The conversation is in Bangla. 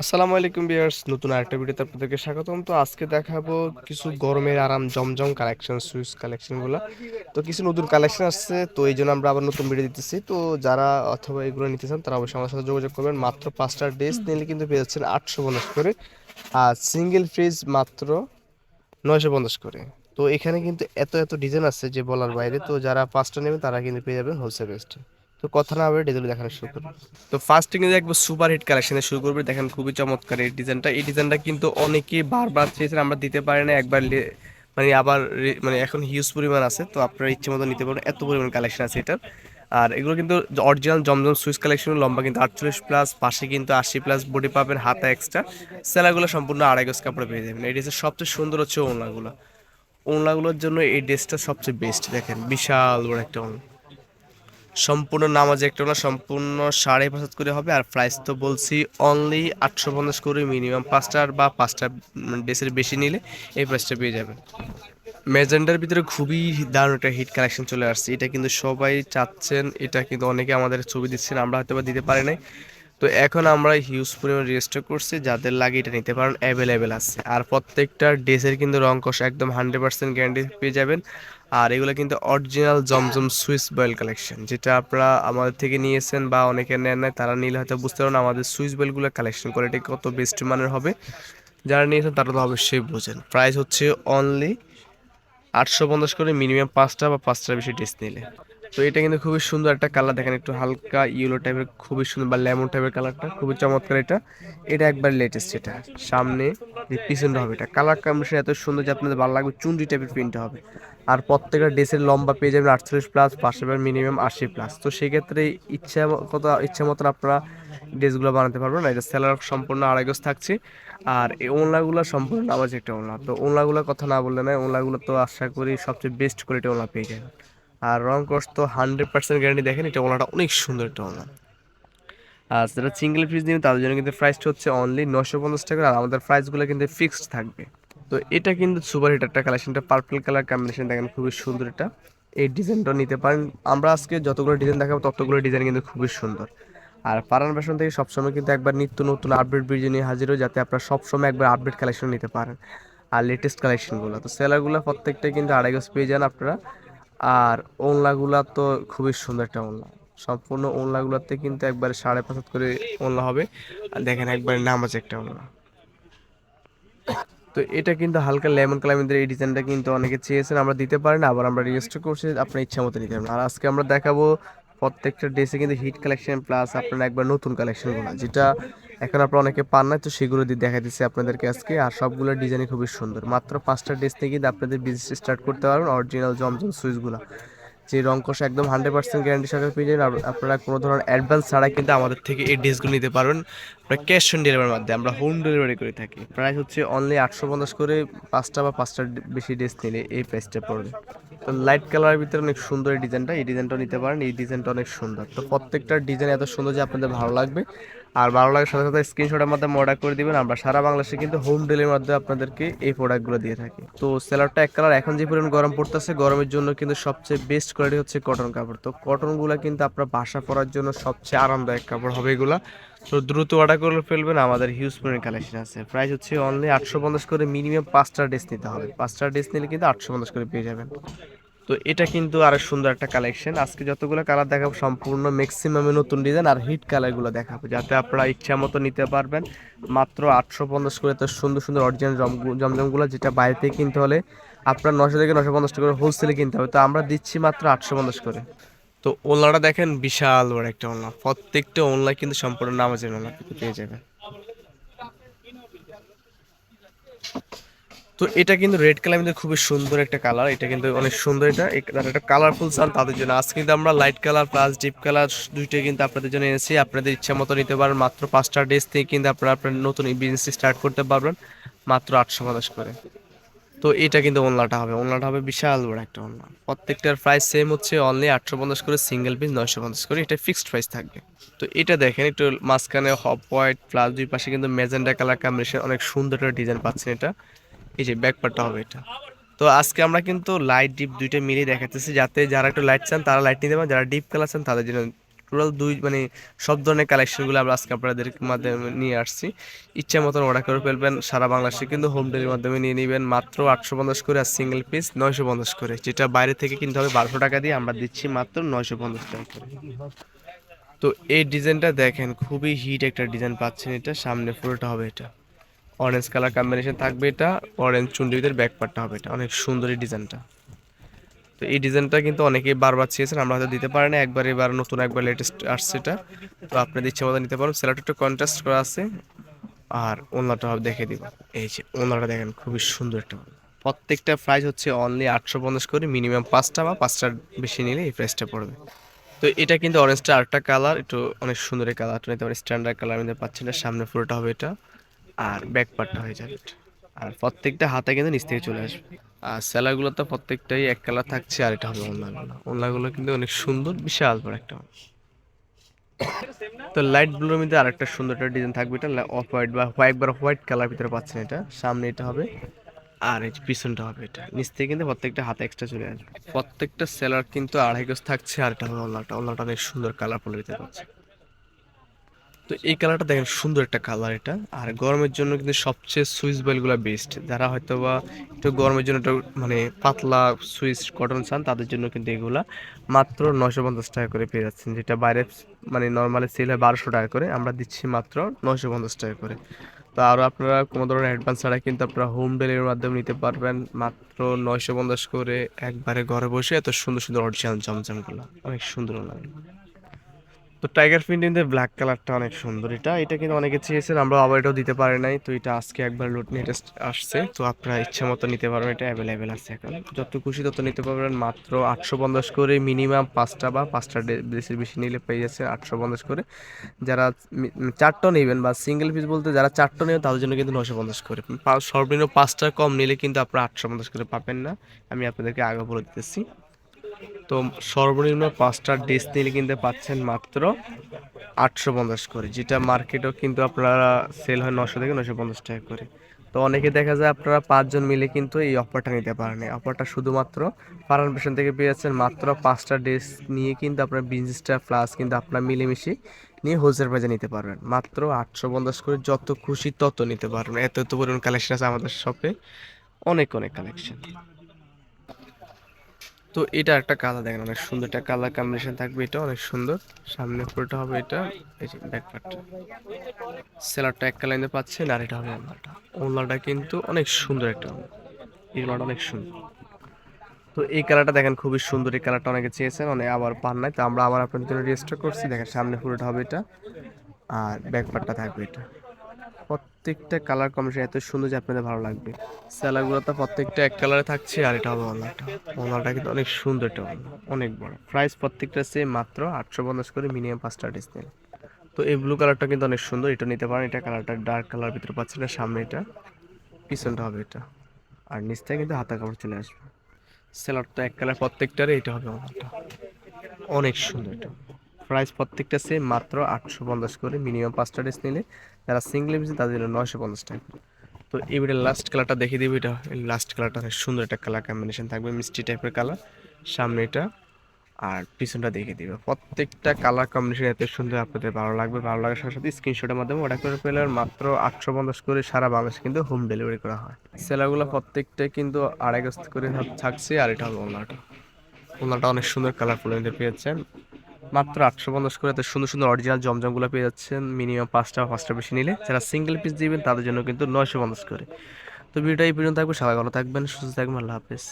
আসসালামু আলাইকুম বিয়ার্স নতুন আরেকটা ভিডিওতে আপনাদেরকে স্বাগতম। তো আজকে দেখাবো কিছু গরমের আরাম জমজম কালেকশন সুইচ কালেকশনগুলো। তো কিছু নতুন কালেকশন আসছে, তো এই জন্য আমরা আবার নতুন ভিডিও দিতেছি। তো যারা অথবা এগুলো নিতে চান, তারা অবশ্যই আমার সাথে যোগাযোগ করবেন। মাত্র পাঁচটা ড্রেস নিলে কিন্তু পেয়ে যাচ্ছেন আটশো পঞ্চাশ করে। আর সিঙ্গেল ফ্রিজ মাত্র নয়শো পঞ্চাশ করে। তো এখানে কিন্তু এত এত ডিজাইন আছে যে বলার বাইরে। তো যারা পাঁচটা নেবেন, তারা কিন্তু পেয়ে যাবেন হোলসেল রেস্টে তো কথা না হবে ডিজাইন দেখানো শুরু করব তো ফার্স্ট কিন্তু একবার সুপার হিট কালেকশনে শুরু করবে দেখেন খুবই চমৎকার এই ডিজাইনটা এই ডিজাইনটা কিন্তু অনেকেই বারবার চেয়েছেন আমরা দিতে পারি না, একবার মানে আবার মানে এখন হিউজ পরিমাণ আছে, তো আপনারা ইচ্ছে মতো নিতে পারবেন এত পরিমাণ কালেকশন আছে এটার। আর এগুলো কিন্তু অরিজিনাল জমজম সুইচ কালেকশন লম্বা কিন্তু আটচল্লিশ প্লাস পাশে কিন্তু আশি প্লাস বডি পাবেন, হাতা এক্সট্রা সেলাগুলো সম্পূর্ণ আড়াই গজ কাপড়ে পেয়ে যাবেন। এই ড্রেসের সবচেয়ে সুন্দর হচ্ছে ওনাগুলো ওনাগুলোর জন্য এই ড্রেসটা সবচেয়ে বেস্ট দেখেন বিশাল বড় একটা ওনা সম্পূর্ণ নামাজে একটা না সম্পূর্ণ সাড়ে পাঁচ করে হবে, আর প্রাইস তো বলছি অনলি আটশো পঞ্চাশ করে মিনিমাম পাঁচটার বা পাঁচটা ড্রেসের বেশি নিলে এই প্রাইসটা পেয়ে যাবেন। ম্যাজেন্ডার ভিতরে খুবই দারুণ একটা হিট কালেকশন চলে আসছে, এটা কিন্তু সবাই চাচ্ছেন, এটা কিন্তু অনেকে আমাদের ছবি দিচ্ছেন, আমরা হয়তো বা দিতে পারি নাই। তো এখন আমরা হিউজ পরিমাণ রেজিস্টার করছি, যাদের লাগে এটা নিতে পারেন অ্যাভেলেবেল আছে। আর প্রত্যেকটা ড্রেসের কিন্তু রং কষ একদম হান্ড্রেড পার্সেন্ট গ্যারান্টি পেয়ে যাবেন। আর এগুলো কিন্তু অরিজিনাল জমজম সুইস বয়েল কালেকশন যেটা আপনারা আমাদের থেকে নিয়েছেন বা অনেকে নেন নাই, তারা নিলে হয়তো বুঝতে পারেন আমাদের সুইস বয়েলগুলো কালেকশন করে কোয়ালিটি কত বেস্ট মানের হবে। যারা নিয়েছেন তারা তো অবশ্যই বোঝেন। প্রাইস হচ্ছে অনলি আটশো পঞ্চাশ করে মিনিমাম পাঁচটা বা পাঁচটার বেশি ড্রেস নিলে। তো এটা কিন্তু খুবই সুন্দর একটা কালার দেখেন একটু হালকা ইয়েলো টাইপের খুবই সুন্দর বা লেমন টাইপের কালারটা খুবই চমৎকার এটা। এটা একবার লেটেস্ট এটা। সামনে পিছনটা হবে, এটা কালার কম্বিনেশন এত সুন্দর যে আপনাদের ভালো লাগবে চুন্ডি টাইপের প্রিন্ট হবে। আর প্রত্যেকটা ড্রেসের লম্বা পেয়ে যাবেন আটচল্লিশ প্লাস পাশে পাবেন মিনিমাম আশি প্লাস তো সেক্ষেত্রে ইচ্ছা কত ইচ্ছা মতন আপনারা ড্রেসগুলো বানাতে পারবেন। এটা সেলার সম্পূর্ণ আড়াই গজ থাকছে। আর এই ওনলাগুলো সম্পূর্ণ নামাজ একটা ওনলা তো ওনলাগুলোর কথা না বললে না ওনলাগুলো তো আশা করি সবচেয়ে বেস্ট কোয়ালিটি ওনলা পেয়ে যাবেন। আর রং কস তো হান্ড্রেড পার্সেন্ট গ্যারান্টি দেখেন, এটা ওনাটা অনেক সুন্দর একটা ওনা আর যারা সিঙ্গেল পিস নেবেন তাদের জন্য কিন্তু প্রাইসটা হচ্ছে অনলি নশো পঞ্চাশ টাকা, আর আমাদের প্রাইসগুলো কিন্তু ফিক্সড থাকবে। তো এটা কিন্তু সুপার হিট একটা কালেকশনটা পার্পল কালার কম্বিনেশন দেখেন, খুবই সুন্দর এটা। এই ডিজাইনটা নিতে পারেন। আমরা আজকে যতগুলো ডিজাইন দেখাবো, ততগুলো ডিজাইন কিন্তু খুবই সুন্দর। আর পারান ফ্যাশন থেকে সবসময় কিন্তু একবার নিত্য নতুন আপডেট ভিডিও নিয়ে হাজির হয় যাতে আপনারা সবসময় একবার আপডেট কালেকশন নিতে পারেন। আর লেটেস্ট কালেকশনগুলো তো সেলারগুলো প্রত্যেকটাই কিন্তু আড়াই গজ পেয়ে যান আপনারা। আর ওনলাগুলা তো খুবই সুন্দর একটা ওনলা সম্পূর্ণ ওনলাগুলোতে কিন্তু একবারে সাড়ে পাঁচ করে ওনলা হবে। আর দেখেন একবারে নামাজ একটা ওনলা তো এটা কিন্তু হালকা লেমন কালামের এই ডিজাইনটা কিন্তু অনেকে চেয়েছেন, আমরা দিতে পারি না, আবার আমরা রেজিস্টার করছি, আপনার ইচ্ছা মতো নিতে পারবেন। আর আজকে আমরা দেখাবো প্রত্যেকটা ড্রেসে কিন্তু হিট কালেকশন প্লাস আপনার একবার নতুন কালেকশনগুলো যেটা এখন আপনারা অনেকে পান না তো সেগুলো দিয়ে দেখা দিচ্ছি আপনাদেরকে আজকে। আর সবগুলো ডিজাইনই খুবই সুন্দর। মাত্র পাঁচটা ড্রেস থেকে কিন্তু আপনাদের বিজনেস স্টার্ট করতে পারবেন অরিজিনাল জমজম সুইচগুলো যে রং কষা একদম হান্ড্রেড পার্সেন্ট গ্যারান্টি সহকারে পেয়ে যাবেন আপনারা কোনো ধরনের অ্যাডভান্স ছাড়া কিন্তু আমাদের থেকে এই ড্রেসগুলো নিতে পারবেন। আপনারা ক্যাশ অন ডেলিভারির মাধ্যমে আমরা হোম ডেলিভারি করে থাকি। প্রাইস হচ্ছে অনলি আটশো পঞ্চাশ করে পাঁচটা বা পাঁচটার বেশি ড্রেস নিলে এই প্রাইসটা পড়বে। তো লাইট কালারের ভিতরে অনেক সুন্দর এই ডিজাইনটা এই ডিজাইনটা নিতে পারেন, এই ডিজাইনটা অনেক সুন্দর। তো প্রত্যেকটা ডিজাইন এত সুন্দর যে আপনাদের ভালো লাগবে। আর ভালো লাগার সাথে সাথে স্ক্রিনশটের মাধ্যমে অর্ডার করে দিবেন। আমরা সারা বাংলাদেশে কিন্তু হোম ডেলিভারির মাধ্যমে আপনাদেরকে এই প্রোডাক্টগুলো দিয়ে থাকি। তো সেলারটা এক কালার এখন যে পরিমাণ গরম পড়তেছে, গরমের জন্য কিন্তু সবচেয়ে বেস্ট কোয়ালিটি হচ্ছে কটন কাপড়। তো কটনগুলো কিন্তু আপনার বাসা পরার জন্য সবচেয়ে আরামদায়ক কাপড় হবে এগুলা। তো দ্রুত অর্ডার করে ফেলবেন। আমাদের হিউজ পরিমাণ কালেকশন আছে। প্রাইস হচ্ছে অনলি আটশো পঞ্চাশ করে মিনিমাম পাঁচটা ড্রেস নিতে হবে। পাঁচটা ড্রেস নিলে কিন্তু আটশো পঞ্চাশ করে পেয়ে যাবেন। তো এটা কিন্তু আরও সুন্দর একটা কালেকশন আজকে যতগুলো কালার দেখাবো, সম্পূর্ণ ম্যাক্সিমামে নতুন ডিজাইন আর হিট কালারগুলো দেখাবো, যাতে আপনারা ইচ্ছা মতো নিতে পারবেন। মাত্র আটশো পঞ্চাশ করে তো সুন্দর সুন্দর অরিজিনাল জমজমগুলো যেটা বাইরে থেকে কিনতে হলে আপনার নশো থেকে নশো পঞ্চাশ করে হোলসেলে কিনতে হবে। তো আমরা দিচ্ছি মাত্র আটশো পঞ্চাশ করে। তো ওনলাটা দেখেন বিশাল বড় একটা ওনলা প্রত্যেকটা ওনলা কিন্তু সম্পূর্ণ নামাজের ওলা কিন্তু পেয়ে যাবেন। তো এটা কিন্তু রেড কালার কিন্তু খুবই সুন্দর একটা কালার এটা কিন্তু অনেক সুন্দর এটা। একটা কালারফুল চান তাদের জন্য। আজকে কিন্তু আমরা light colour plus deep colour দুইটাই কিন্তু আপনাদের জন্য এনেছি। আপনাদের ইচ্ছা মতো নিতে পারেন। মাত্র পাঁচটা ড্রেস থেকে কিন্তু আপনারা আপনার নতুন বিজনেস স্টার্ট করতে পারবেন। মাত্র আটশো পঞ্চাশ করে। তো এটা কিন্তু ওনলাটা হবে। ওনলাটা হবে বিশাল বড় একটা ওনলা প্রত্যেকটার প্রাইস সেম হচ্ছে অনলি আটশো পঞ্চাশ করে সিঙ্গেল পিস নয়শো পঞ্চাশ করে, এটা ফিক্সড প্রাইস থাকবে। তো এটা দেখেন, একটু মাঝখানে হপ হোয়াইট প্লাস দুই পাশে কিন্তু ম্যাজেন্ডা কালার কম্বিনেশন অনেক সুন্দর একটা ডিজাইন পাচ্ছেন এটা। এই যে ব্যাকপারটা হবে এটা। তো আজকে আমরা কিন্তু লাইট ডিপ দুইটা মিলিয়ে দেখাতেছি যাতে যারা একটু লাইট চান, তারা লাইট নিতে পারেন, যারা ডিপ কালার চান, তাদের জন্য টোটাল দুই মানে সব ধরনের কালেকশনগুলো আমরা আজকে আপনাদের মাধ্যমে নিয়ে আসছি। ইচ্ছা মতন অর্ডার করে ফেলবেন, সারা বাংলাদেশে কিন্তু হোম ডেলিভারির মাধ্যমে নিয়ে নেবেন। মাত্র আটশো পঞ্চাশ করে আর সিঙ্গেল পিস নয়শো পঞ্চাশ করে, যেটা বাইরে থেকে কিনতে হবে বারোশো টাকা দিয়ে। আমরা দিচ্ছি মাত্র নয়শো পঞ্চাশ টাকা করে। তো এই ডিজাইনটা দেখেন, খুবই হিট একটা ডিজাইন পাচ্ছেন এটা। সামনে পুরোটা হবে এটা। অরেঞ্জ কালার কম্বিনেশন থাকবে এটা। অরেঞ্জ চুন্ডিদের ব্যাক পার্টটা হবে এটা। অনেক সুন্দর ডিজাইনটা। তো এই ডিজাইনটা কিন্তু অনেকেই বারবার চেয়েছেন, আমরা হয়তো দিতে পারি না। একবার এবার নতুন একবার লেটেস্ট আসছে এটা। তো আপনাদের ইচ্ছে মতো নিতে পারবেন। সেলাটা একটু কন্ট্রাস্ট করা আছে। আর ওনাটা দেখে দিব। এই যে ওনাটা দেখেন, খুবই সুন্দর একটা। প্রত্যেকটা প্রাইস হচ্ছে অনলি আটশো পঞ্চাশ করে মিনিমাম পাঁচটা বা পাঁচটার বেশি নিলে এই প্রাইসটা পড়বে। তো এটা কিন্তু অরেঞ্জটা আরেকটা কালার একটু অনেক সুন্দর কালার স্ট্যান্ডার্ড কালার নিতে পাচ্ছেন না, সামনে পুরোটা হবে এটা। আর ব্যাক পার্টটা হয়ে যাবে এটা। আর প্রত্যেকটা হাতে কিন্তু নিচ থেকে চলে আসবে। আর সেলাগুলো তো প্রত্যেকটাই এক কালার থাকছে আর এটা হবে ওনাগুলো ওনাগুলো কিন্তু অনেক সুন্দর, বিশাল বড় একটা তো লাইট ব্লুর মধ্যে আরেকটা সুন্দর একটা ডিজাইন থাকবে, এটা অফ হোয়াইট বা হোয়াইট বা হোয়াইট কালার ভিতরে পাচ্ছেন এটা। সামনে এটা হবে, আর এই পিছনটা হবে এটা। নিচ থেকে কিন্তু প্রত্যেকটা হাতে এক্সট্রা চলে আসবে। প্রত্যেকটা সেলার কিন্তু আড়াই গজ থাকছে আর এটা হবে ওনাটা ওনাটা অনেক সুন্দর কালারফুল ভিতরে পাচ্ছে। তো এই কালারটা দেখেন, সুন্দর একটা কালার এটা। আর গরমের জন্য কিন্তু সবচেয়ে সুইচ বয়েলগুলো বেস্ট। যারা হয়তো বা একটু গরমের জন্য একটু মানে পাতলা সুইচ কটন চান, তাদের জন্য কিন্তু এগুলা মাত্র নশো পঞ্চাশ টাকা করে পেয়ে যাচ্ছেন, যেটা বাইরে মানে নর্মালি সেল হয় বারোশো টাকা করে, আমরা দিচ্ছি মাত্র নশো পঞ্চাশ টাকা করে। তো আরও আপনারা কোনো ধরনের অ্যাডভান্স ছাড়া কিন্তু আপনারা হোম ডেলিভারির মাধ্যমে নিতে পারবেন, মাত্র নয়শো পঞ্চাশ করে একবারে ঘরে বসে এত সুন্দর সুন্দর অরিজিনাল জমজমগুলো। অনেক সুন্দর লাগে। তো টাইগার প্রিন্টিংদের ব্ল্যাক কালারটা অনেক সুন্দর এটা। এটা কিন্তু অনেকে চেয়েছেন আমরা আবার এটাও দিতে পারি নাই। তো এটা আজকে একবার লোড নিয়ে আসছে। তো আপনারা ইচ্ছা মতো নিতে পারবেন এটা অ্যাভেলেবেল আছে এখন। যত খুশি তত নিতে পারবেন, মাত্র আটশো পঞ্চাশ করে মিনিমাম পাঁচটা বা পাঁচটা ড্রেসের বেশি নিলে পেয়ে যাচ্ছে আটশো পঞ্চাশ করে। যারা চারটা নেবেন বা সিঙ্গেল পিস বলতে যারা চারটা নেবেন, তাদের জন্য কিন্তু নশো পঞ্চাশ করে। সর্বনিম্ন পাঁচটা কম নিলে কিন্তু আপনারা আটশো পঞ্চাশ করে পাবেন না। আমি আপনাদেরকে আগে বলে দিতেছি। তো সর্বনিম্ন পাঁচটা ড্রেস নিলে কিন্তু পাচ্ছেন মাত্র আটশো পঞ্চাশ করে, যেটা মার্কেটেও কিন্তু আপনারা সেল হয় নশো থেকে নশো পঞ্চাশ টাকা করে। তো অনেকে দেখা যায় আপনারা পাঁচজন মিলে কিন্তু এই অফারটা নিতে পারেন অফারটা শুধুমাত্র ফারান ফ্যাশন থেকে পেয়ে যাচ্ছেন মাত্র পাঁচটা ড্রেস নিয়ে কিন্তু আপনার বিজনেসটা প্লাস কিন্তু আপনার মিলেমিশে নিয়ে হোলসেল প্রাইজে নিতে পারবেন। মাত্র আটশো পঞ্চাশ করে যত খুশি তত নিতে পারবেন। এত এত পরিমাণ কালেকশন আছে আমাদের শপে অনেক অনেক কালেকশন তো এটা একটা কালার দেখেন, অনেক সুন্দর একটা কালার কম্বিনেশন থাকবে এটা, অনেক সুন্দর। সামনে পুরোটা হবে এটা, এই যে ব্যাক পার্টটা সেলারটা এক কালাইনে পাচ্ছেন আর এটা হবে ওনাটা ওনাটা কিন্তু অনেক সুন্দর একটা। এই ওনাটা অনেক সুন্দর। তো এই কালারটা দেখেন, খুবই সুন্দর। এই কালারটা অনেকে চেয়েছেন, অনেক আবার পান নাই। তো আমরা আবার আপনাদের জন্য রেজিস্টার করছি। দেখেন সামনে পুরোটা হবে এটা, আর ব্যাক পার্টটা থাকবে এটা। প্রত্যেকটা কালার কম্বিনেশন এত সুন্দর যে আপনাদের ভালো লাগবে। স্যালাগুলো তো প্রত্যেকটা এক কালারে থাকছে আর এটা হবে ওনাটা ওনাটা কিন্তু অনেক সুন্দর ওনা অনেক বড়। প্রাইস প্রত্যেকটা সেম মাত্র আটশো পঞ্চাশ করে মিনিমাম পাঁচটা ডিস নিন তো এই ব্লু কালারটা কিন্তু অনেক সুন্দর, এটা নিতে পারেন, এটা কালারটা ডার্ক কালার ভিতরে পাচ্ছেন না, সামনে এটা, পিছনটা হবে এটা। আর নিচ থেকে কিন্তু হাতা কাপড় চলে আসবে। সেলারটা এক কালার প্রত্যেকটার এটা হবে ওনাটা অনেক সুন্দর এটা। প্রাইস প্রত্যেকটা সেম মাত্র আটশো পঞ্চাশ করে মিনিমাম পাঁচটা ড্রেস নিলে যারা সিঙ্গেল পিস তাদের জন্য নয়শো পঞ্চাশ টাকা। তো এবারে লাস্ট কালারটা দেখিয়ে দিবি এটা লাস্ট কালারটা সুন্দর একটা কালার কম্বিনেশন থাকবে, মিষ্টি টাইপের কালার সামনে এটা, আর পিছনটা দেখিয়ে দিবে। প্রত্যেকটা কালার কম্বিনেশন এত সুন্দর আপনাদের ভালো লাগবে। ভালো লাগার সাথে সাথে স্ক্রিনশটের মাধ্যমে অর্ডার করে পেলে মাত্র আটশো পঞ্চাশ করে সারা বাংলাদেশে কিন্তু হোম ডেলিভারি করা হয়। সেলারগুলো প্রত্যেকটাই কিন্তু আড়াই গজ করে থাকছে, আর এটা হবে ওনাটা ওনাটা অনেক সুন্দর কালারফুল নিতে পেয়েছেন। মাত্র আটশো পঞ্চাশ করে এত সুন্দর সুন্দর অরিজিনাল জমজমগুলো পেয়ে যাচ্ছেন। মিনিমাম পাঁচটা পাঁচটা বেশি নিলে যারা সিঙ্গেল পিস দিবেন, তাদের জন্য কিন্তু নয়শো পঞ্চাশ করে। তো ভিডিওটা এই পর্যন্ত থাকবে। সবাই ভালো থাকবেন, সুস্থ থাকবেন। আল্লাহ হাফেজ।